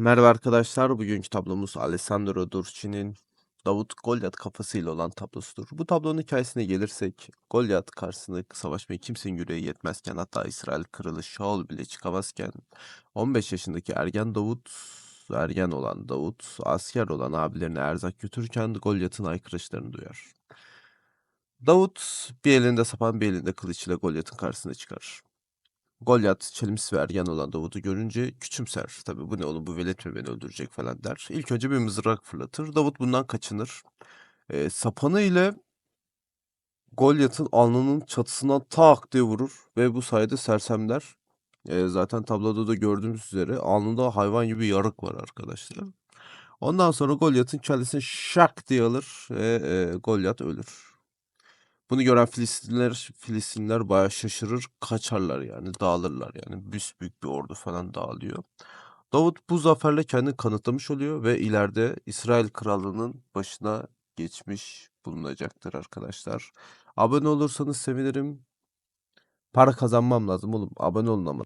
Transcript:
Merhaba arkadaşlar. Bugünkü tablomuz Alessandro Durci'nin Davut Golyat kafasıyla olan tablosudur. Bu tablonun hikayesine gelirsek Golyat karşısında savaşmaya kimsenin yüreği yetmezken hatta İsrail kralı Şaul bile çıkamazken 15 yaşındaki ergen Davut ergen olan Davut asker olan abilerine erzak götürürken Golyat'ın aykırışlarını duyar. Davut bir elinde sapan bir elinde kılıç ile Golyat'ın karşısına çıkar. Golyat çelimsiz ve ergen olan Davut'u görünce küçümser. Tabii bu ne oğlum bu velet mi beni öldürecek falan der. İlk önce bir mızrak fırlatır. Davut bundan kaçınır. Ee, sapanı ile Golyat'ın alnının çatısından tak diye vurur. Ve bu sayede sersemler e, zaten tabloda da gördüğümüz üzere alnında hayvan gibi yarık var arkadaşlar. Ondan sonra Golyat'ın kellesini şak diye alır ve e, Golyat ölür. Bunu gören Filistinler Filistinler bayağı şaşırır, kaçarlar yani, dağılırlar yani. Büsbük bir ordu falan dağılıyor. Davut bu zaferle kendini kanıtlamış oluyor ve ileride İsrail krallığının başına geçmiş bulunacaktır arkadaşlar. Abone olursanız sevinirim. Para kazanmam lazım oğlum. Abone olun ama